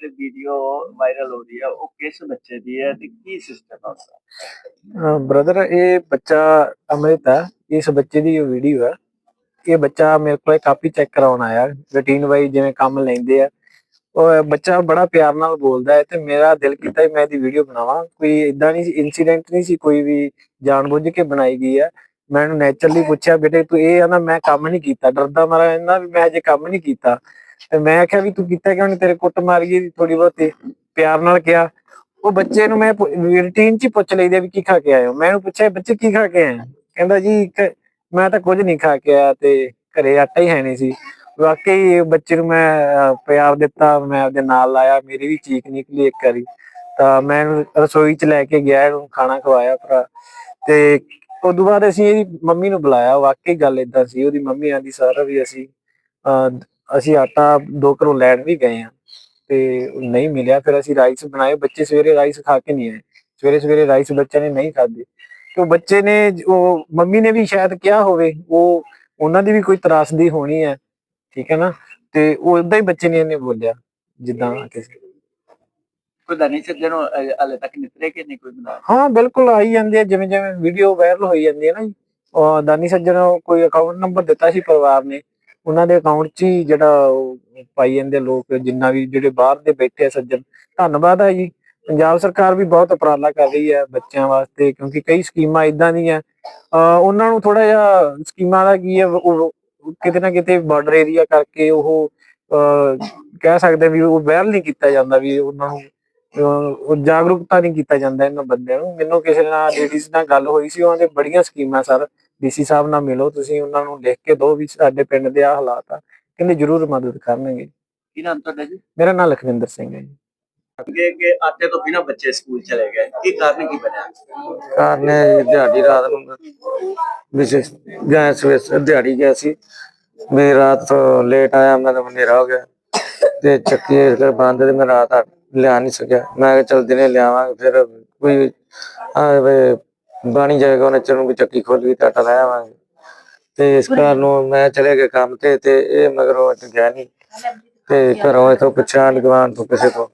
ਜਿਹੜੀ video viral ਹੋ ਰਹੀ ਹੈ ਉਹ ਕਿਸ ਬੱਚੇ ਦੀ ਹੈ ਤੇ ਕੀ ਸਿਸਟਮ ਹੈ ਉਸਦਾ? ਬ੍ਰਦਰ ਇਹ ਬੱਚਾ ਅੰਮ੍ਰਿਤ ਹੈ। ਇਸ ਬੱਚੇ ਦੀ ਵੀਡੀਓ ਹੈ। ਇਹ ਬੱਚਾ ਮੇਰੇ ਕੋਲ ਕਾਪੀ ਚੈੱਕ ਕਰਾਉਣ ਆਇਆ। ਰੂਟੀਨ ਵਾਈ ਜਿਵੇਂ ਕੰਮ ਲੈਂਦੇ ਆ। ਉਹ ਬੱਚਾ ਬੜਾ ਪਿਆਰ ਨਾਲ ਬੋਲਦਾ ਹੈ ਤੇ ਮੇਰਾ ਦਿਲ ਕੀਤਾ ਮੈਂ ਇਹਦੀ ਵੀਡੀਓ ਬਣਾਵਾਂ। ਕੋਈ ਇਦਾਂ ਨਹੀਂ ਇਨਸੀਡੈਂਟ ਨਹੀਂ ਸੀ ਕੋਈ ਵੀ ਜਾਣਬੁੱਝ ਕੇ ਬਣਾਈ ਗਈ ਹੈ। ਮੈਂ ਇਹਨੂੰ ਨੇਚਰਲੀ ਪੁੱਛਿਆ, ਬੇਟੇ ਤੂੰ ਇਹ ਆ ਨਾ, ਮੈਂ ਕੰਮ ਨਹੀਂ ਕੀਤਾ। ਡਰਦਾ ਮਾਰਾ ਇਹਨਾਂ ਵੀ ਮੈਂ ਅਜੇ ਕੰਮ ਨਹੀਂ ਕੀਤਾ। ਤੇ ਮੈਂ ਆਖਿਆ ਵੀ ਤੂੰ ਕੀਤਾ ਕਿਉਂ ਨਹੀਂ ਤੇਰੇ ਕੁੱਟ ਮਾਰੀਏ ਦੀ ਥੋੜੀ ਬਹੁਤੀ। ਪਿਆਰ ਨਾਲ ਕਿਹਾ। ਉਹ ਬੱਚੇ ਨੂੰ ਮੈਂ ਰੂਟੀਨ ਚ ਪੁੱਛ ਲਈਦੇ ਵੀ ਕੀ ਖਾ ਕੇ ਆਏ ਮੈਂ ਉਹਨੂੰ ਪੁੱਛਿਆ ਬੱਚੇ ਕੀ ਖਾ ਕੇ ਆਏ ਕਹਿੰਦਾ ਜੀ ਮੈਂ ਤਾਂ ਕੁਝ ਨਹੀਂ ਖਾ ਕੇ ਆਇਆ ਤੇ ਘਰੇ ਆਟਾ ਹੀ ਹੈ ਨਹੀਂ ਸੀ। ਵਾਕਈ ਬੱਚੇ ਨੂੰ ਮੈਂ ਪਿਆਰ ਦਿੱਤਾ ਮੈਂ ਉਹਦੇ ਨਾਲ ਲਾਇਆ ਮੇਰੀ ਵੀ ਚੀਕ ਨਿਕਲੀ ਇੱਕ ਵਾਰੀ। ਤਾਂ ਮੈਂ ਰਸੋਈ ਚ ਲੈ ਕੇ ਗਿਆ ਇਹਨੂੰ ਖਾਣਾ ਖਵਾਇਆ ਭਰਾ। ਤੇ ਉਦੋਂ ਬਾਅਦ ਅਸੀਂ ਇਹਦੀ ਮੰਮੀ ਨੂੰ ਬੁਲਾਇਆ। ਵਾਕਈ ਗੱਲ ਇਦਾਂ ਸੀ। ਉਹਦੀ ਮੰਮੀ ਆਂਦੀ ਸਾਰਾ ਵੀ ਅਸੀਂ ਅਹ, ਅਸੀਂ ਆਟਾ ਦੋ ਘਰੋਂ ਲੈਣ ਵੀ ਗਏ ਆ ਤੇ ਨਹੀਂ ਮਿਲਿਆ। ਫਿਰ ਅਸੀਂ ਰਾਈਸ ਬਣਾਏ। ਬੱਚੇ ਸਵੇਰੇ ਰਾਈਸ ਖਾ ਕੇ ਨਹੀਂ ਆਏ। ਸਵੇਰੇ ਸਵੇਰੇ ਰਾਈਸ ਬੱਚਿਆਂ ਨੇ ਨਹੀਂ ਖਾਦੇ ਤੇ ਬੱਚੇ ਨੇ ਉਹ ਮੰਮੀ ਨੇ ਵੀ ਸ਼ਾਇਦ ਕਿਹਾ ਹੋਵੇ ਉਹ ਉਹਨਾਂ ਦੀ ਵੀ ਕੋਈ ਤਰਾਸਦੀ ਹੋਣੀ ਹੈ। ਠੀਕ ਹੈ ਨਾ? ਤੇ ਉਹ ਉਦਾਂ ਹੀ ਬੱਚੇ ਨੇ ਇਹਨੇ ਬੋਲਿਆ ਜਿੱਦਾਂ ਕਿਸੇ ਕੋਈ ਦਾਨੀ ਸੱਜਣ ਹਲੇ ਤੱਕ ਨਿਤਰੇ ਕਿ ਨਹੀਂ ਕੋਈ ਬਣਾ? ਹਾਂ ਬਿਲਕੁਲ ਆਈ ਜਾਂਦੇ ਆ ਜਿਵੇਂ ਜਿਵੇਂ ਵੀਡੀਓ ਵਾਇਰਲ ਹੋਈ ਜਾਂਦੀ ਹੈ ਨਾ ਜੀ। ਉਹ ਦਾਨੀ ਸੱਜਣ ਕੋਈ ਅਕਾਊਂਟ ਨੰਬਰ ਦਿੱਤਾ ਸੀ ਪਰਿਵਾਰ ਨੇ। ਉਹਨਾਂ ਦੇ ਅਕਾਊਂਟ 'ਚ ਹੀ ਜਿਹੜਾ ਪਾਈ ਜਾਂਦੇ ਲੋਕ, ਜਿੰਨਾ ਵੀ ਜਿਹੜੇ ਬਾਹਰ ਦੇ ਬੈਠੇ ਆ ਸੱਜਣ। ਧੰਨਵਾਦ ਹੈ ਜੀ। ਪੰਜਾਬ ਸਰਕਾਰ ਵੀ ਬਹੁਤ ਉਪਰਾਲਾ ਕਰ ਰਹੀ ਹੈ ਬੱਚਿਆਂ ਵਾਸਤੇ, ਕਿਉਂਕਿ ਕਈ ਸਕੀਮਾਂ ਇਦਾਂ ਦੀਆਂ ਉਹਨਾਂ ਨੂੰ ਥੋੜਾ ਜਿਹਾ ਸਕੀਮਾਂ ਦਾ ਕੀ ਹੈ ਕਿਤੇ ਨਾ ਕਿਤੇ ਬਾਰਡਰ ਏਰੀਆ ਕਰਕੇ ਉਹ ਅਹ ਕਹਿ ਸਕਦੇ ਵੀ ਉਹ ਵਾਇਰਲ ਨਹੀਂ ਕੀਤਾ ਜਾਂਦਾ, ਵੀ ਉਹਨਾਂ ਨੂੰ ਉਹ ਜਾਗਰੂਕਤਾ ਨਹੀਂ ਕੀਤਾ ਜਾਂਦਾ ਇਹਨਾਂ ਬੰਦਿਆਂ ਨੂੰ। ਮੈਨੂੰ ਕਿਸੇ ਨਾਲ ਲੇਡੀਜ਼ ਨਾਲ ਗੱਲ ਹੋਈ ਸੀ, ਉਹਨਾਂ ਦੇ ਬੜੀਆਂ ਸਕੀਮਾਂ ਸਰ। ਡੀਸੀ ਸਾਹਿਬ ਨਾਲ ਮਿਲੋ ਤੁਸੀਂ ਉਹਨਾਂ ਨੂੰ ਲਿਖ ਕੇ ਦਿਓ ਵੀ ਸਾਡੇ ਪਿੰਡ ਦੇ ਆ ਹਾਲਾਤ ਆ। ਕਹਿੰਦੇ ਜ਼ਰੂਰ ਮਦਦ ਕਰਨਗੇ ਕੀ ਨਾਮ ਤੁਹਾਡਾ ਜੀ? ਮੇਰਾ ਨਾਮ ਲਖਵਿੰਦਰ ਸਿੰਘ ਹੈ ਜੀ। ਅੱਗੇ ਕਿ ਆਟੇ ਤੋਂ ਬਿਨਾਂ ਬੱਚੇ ਸਕੂਲ ਚਲੇ ਗਏ। ਕੀ ਕਾਰਨ ਕੀ ਬਣਿਆ? ਕਾਰਨ ਇਹ ਦਿਹਾੜੀ ਰਾਤ ਨੂੰ ਵਿਸ਼ੇਸ਼ ਗਏ ਸਵੇਰ ਦਿਹਾੜੀ ਗਿਆ ਸੀ। ਮੈਂ ਰਾਤ ਤੋਂ ਲੇਟ ਆਇਆ ਮੇਰਾ ਹਨੇਰਾ ਹੋ ਗਿਆ ਤੇ ਚੱਕੀ ਇਸ ਕਰ ਬੰਦ ਤੇ ਮੈਂ ਰਾਤ ਆ- ਲਿਆ ਨਹੀਂ ਸਕਿਆ। ਮੈਂ ਕਿਹਾ ਚਲ ਦਿਨੇ ਲਿਆਵਾਂਗੇ ਫਿਰ ਕੋਈ ਬਾਣੀ ਜਾਏਗਾ ਉਹਨੇ ਚਰਨ ਵੀ ਚੱਕੀ ਖੋਲ ਗਈ ਤਾਂ ਆਟਾ ਲੈ ਆਵਾਂਗੇ। ਤੇ ਇਸ ਕਾਰਨ ਨੂੰ ਮੈਂ ਚਲੇ ਗਿਆ ਕੰਮ ਤੇ ਤੇ ਇਹ ਮਗਰੋਂ ਅੱਜ ਗਿਆ ਨਹੀਂ ਤੇ ਘਰੋਂ ਇਥੋਂ ਪੁੱਛਿਆ ਨਿਗਵਾਨ ਤੋਂ ਕਿਸੇ ਤੋਂ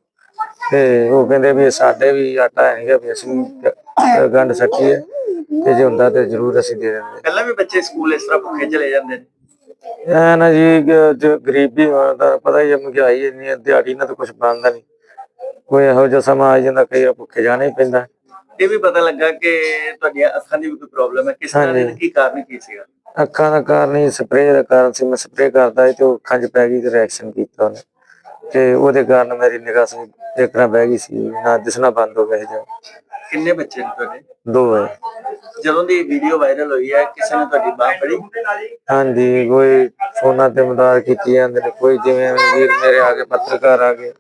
ਤੇ ਉਹ ਕਹਿੰਦੇ ਵੀ ਸਾਡੇ ਵੀ ਆਟਾ ਹੈਗਾ ਵੀ ਅਸੀਂ ਗੰਢ ਹੈ ਤੇ ਜੇ ਹੁੰਦਾ ਤੇ ਜ਼ਰੂਰ ਅਸੀਂ ਦੇ ਦਿੰਦੇ। ਪਹਿਲਾਂ ਵੀ ਬੱਚੇ ਸਕੂਲ ਇਸ ਤਰ੍ਹਾਂ ਭੁੱਖੇ ਚਲੇ ਜਾਂਦੇ ਨੇ। ਐ ਨਾ ਜੀ ਜੋ ਗਰੀਬੀ ਹੋਣ ਦਾ ਪਤਾ ਹੀ ਹੈ ਮਹਿੰਗਾਈ ਇੰਨੀ ਹੈ ਦਿਹਾੜੀ ਨਾਲ ਤਾਂ ਕੁਝ ਬਣਦਾ ਨਹੀਂ ਕੋਈ ਇਹੋ ਜਿਹਾ ਸਮਾਂ ਆ ਜਾਂਦਾ ਕਈ ਵਾਰ ਭੁੱਖੇ ਜਾਣਾ ਹੀ ਪੈਂਦਾ। ਇਹ ਵੀ ਪਤਾ ਲੱਗਾ ਕਿ ਤੁਹਾਡੀਆਂ ਅੱਖਾਂ ਦੀ ਵੀ ਕੋਈ ਪ੍ਰੋਬਲਮ ਹੈ। ਕਿਸ ਤਰ੍ਹਾਂ ਦੀ ਹਾਂਜੀ। ਕੀ ਕਾਰਨ ਕੀ ਸੀਗਾ? ਅੱਖਾਂ ਦਾ ਕਾਰਨ ਹੀ ਸਪਰੇਅ ਦਾ ਕਾਰਨ ਸੀ। ਮੈਂ ਸਪਰੇਅ ਕਰਦਾ ਸੀ ਤੇ ਉਹ ਅੱਖਾਂ 'ਚ ਪੈ ਗਈ ਤੇ ਰਿਐਕਸ਼ਨ ਕੀਤਾ ਉਹਨੇ। ਤੇ ਉਹਦੇ ਕਾਰਨ ਮੇਰੀ ਨਿਗਾਹ ਸੀ ਦੇਖਣਾ ਬਹਿ ਗਈ ਸੀ। ਨਾ ਦਿਸਣਾ ਬੰਦ ਹੋ ਗਿਆ ਸੀ ਜੋ ਕਿੰਨੇ ਬੱਚੇ ਨੇ ਤੁਹਾਡੇ? ਦੋ ਹੈ। ਜਦੋਂ ਦੀ ਵੀਡੀਓ ਵਾਇਰਲ ਹੋਈ ਹੈ ਕਿਸੇ ਨੇ ਤੁਹਾਡੀ ਬਾਹ ਫੜੀ? ਹਾਂਜੀ ਕੋਈ ਫੋਨਾਂ ਤੇ ਮਦਦ ਕੀਤੀ ਜਾਂਦੇ ਨੇ ਕੋਈ ਜਿਵੇਂ ਵੀਰ ਮੇਰੇ ਆ ਕੇ ਪੱਤਰਕਾਰ ਆ ਗਏ।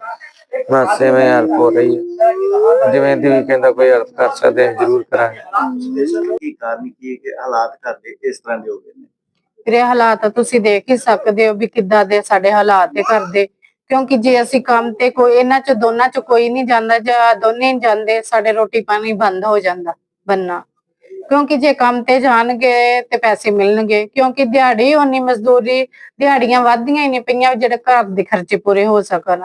ਮਾਸੇ ਮੈਂ ਹੈਲਪ ਹੋ ਰਹੀ ਹੈ। ਜਿਵੇਂ ਦੀ ਵੀ ਕਹਿੰਦਾ ਕੋਈ ਹੈਲਪ ਕਰ ਸਕਦੇ ਹਾਂ ਜ਼ਰੂਰ ਕਰਾਂਗੇ। ਕੀ ਕਾਰਨ ਕੀ ਹੈ ਕਿ ਹਾਲਾਤ ਘਰ ਦੇ ਇਸ ਤਰ੍ਹਾਂ ਦੇ ਹੋ ਗਏ ਨੇ? ਵੀਰੇ ਹਾਲਾਤ ਤੁਸੀਂ ਦੇਖ ਹੀ ਸਕਦੇ ਹੋ ਵੀ ਕਿੱਦਾਂ ਦੇ ਸਾਡੇ ਹਾਲਾਤ ਦੇ ਘਰ ਦੇ ਕਿਉਂਕਿ ਜੇ ਅਸੀਂ ਕੰਮ ਤੇ ਕੋਈ ਇਹਨਾਂ ਚ ਦੋਨਾਂ ਚ ਕੋਈ ਨਹੀਂ ਜਾਂਦਾ ਜਾਂ ਦੋਨੇ ਨਹੀਂ ਜਾਂਦੇ ਸਾਡੇ ਰੋਟੀ ਪਾਣੀ ਬੰਦ ਹੋ ਜਾਂਦਾ ਬੰਨਾ। ਕਿਉਂਕਿ ਜੇ ਕੰਮ ਤੇ ਜਾਣਗੇ ਤੇ ਪੈਸੇ ਮਿਲਣਗੇ। ਕਿਉਂਕਿ ਦਿਹਾੜੀ ਉਨੀ ਮਜ਼ਦੂਰੀ ਦਿਹਾੜੀਆਂ ਵੱਧਦੀਆਂ ਹੀ ਨਹੀਂ ਪਈਆਂ ਜਿਹੜੇ ਘਰ ਦੇ ਖਰਚੇ ਪੂਰੇ ਹੋ ਸਕਣ।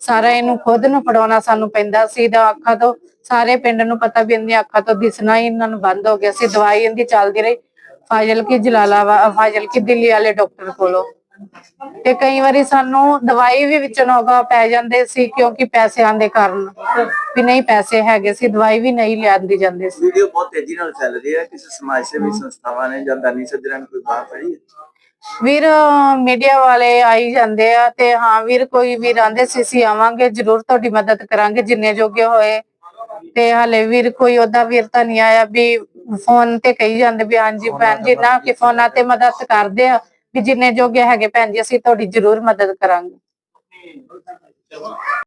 ਸਾਰਾ ਇਹਨੂੰ ਖੁਦ ਨੂੰ ਫੜਾਉਣਾ ਸਾਨੂੰ ਪੈਂਦਾ ਸੀ ਦਾ ਅੱਖਾਂ ਤੋਂ ਸਾਰੇ ਪਿੰਡ ਨੂੰ ਪਤਾ ਵੀ ਇਹਦੀਆਂ ਅੱਖਾਂ ਤੋਂ ਦਿਸਣਾ ਹੀ ਇਹਨਾਂ ਨੂੰ ਬੰਦ ਹੋ ਗਿਆ ਸੀ, ਦਵਾਈ ਇਹਦੀ ਚੱਲਦੀ ਰਹੀ। ਫਾਜ਼ਲ ਕੀ ਜਲਾਲਾਬਾਦ ਫਾਜ਼ਲ ਕੀ ਦਿੱਲੀ ਵਾਲੇ ਡਾਕਟਰ ਕੋਲੋਂ। ਤੇ ਕਈ ਵਾਰੀ ਸਾਨੂੰ ਦਵਾਈ ਵੀ ਵਿੱਚ ਨੋਗਾ ਪੈ ਜਾਂਦੇ ਸੀ, ਕਿਉਂਕਿ ਪੈਸਿਆਂ ਦੇ ਕਾਰਨ ਵੀ ਨਹੀਂ ਪੈਸੇ ਹੈਗੇ ਸੀ, ਦਵਾਈ ਵੀ ਨਹੀਂ ਲਿਆਂਦੀ ਜਾਂਦੀ ਸੀ। ਵੀਡੀਓ ਬਹੁਤ ਤੇਜ਼ੀ ਨਾਲ ਚੱਲ ਰਹੀ ਹੈ, ਕਿਸੇ ਸਮਾਜ ਸੇਵੀ ਸੰਸਥਾਵਾਂ ਨੇ ਜਾਂ ਦਾਨੀ ਸੱਜਣਾਂ ਨੇ ਕੋਈ ਬਾਹ ਫੜੀ ਹੈ? ਵੀਰ ਮੀਡੀਆ ਵਾਲੇ ਆਈ ਜਾਂਦੇ ਆ ਤੇ ਹਾਂ ਵੀਰ ਕੋਈ ਵੀਰ ਆਂਦੇ ਸੀ ਅਸੀਂ ਆਵਾਂਗੇ ਜਰੂਰ ਤੁਹਾਡੀ ਮਦਦ ਕਰਾਂਗੇ ਜਿੰਨੇ ਜੋਗੇ ਹੋਏ। ਤੇ ਹਲੇ ਵੀਰ ਕੋਈ ਉਹਦਾ ਵੀਰ ਤਾਂ ਨਹੀਂ ਆਇਆ ਵੀ ਫੋਨ ਤੇ ਕਹੀ ਜਾਂਦੇ ਵੀ ਹਾਂਜੀ ਭੈਣ ਜੀ ਨਾ ਕਿ ਫੋਨਾਂ ਤੇ ਮਦਦ ਕਰਦੇ ਆ ਵੀ ਜਿੰਨੇ ਜੋਗੇ ਹੈਗੇ ਭੈਣ ਜੀ ਅਸੀਂ ਤੁਹਾਡੀ ਜਰੂਰ ਮਦਦ ਕਰਾਂਗੇ।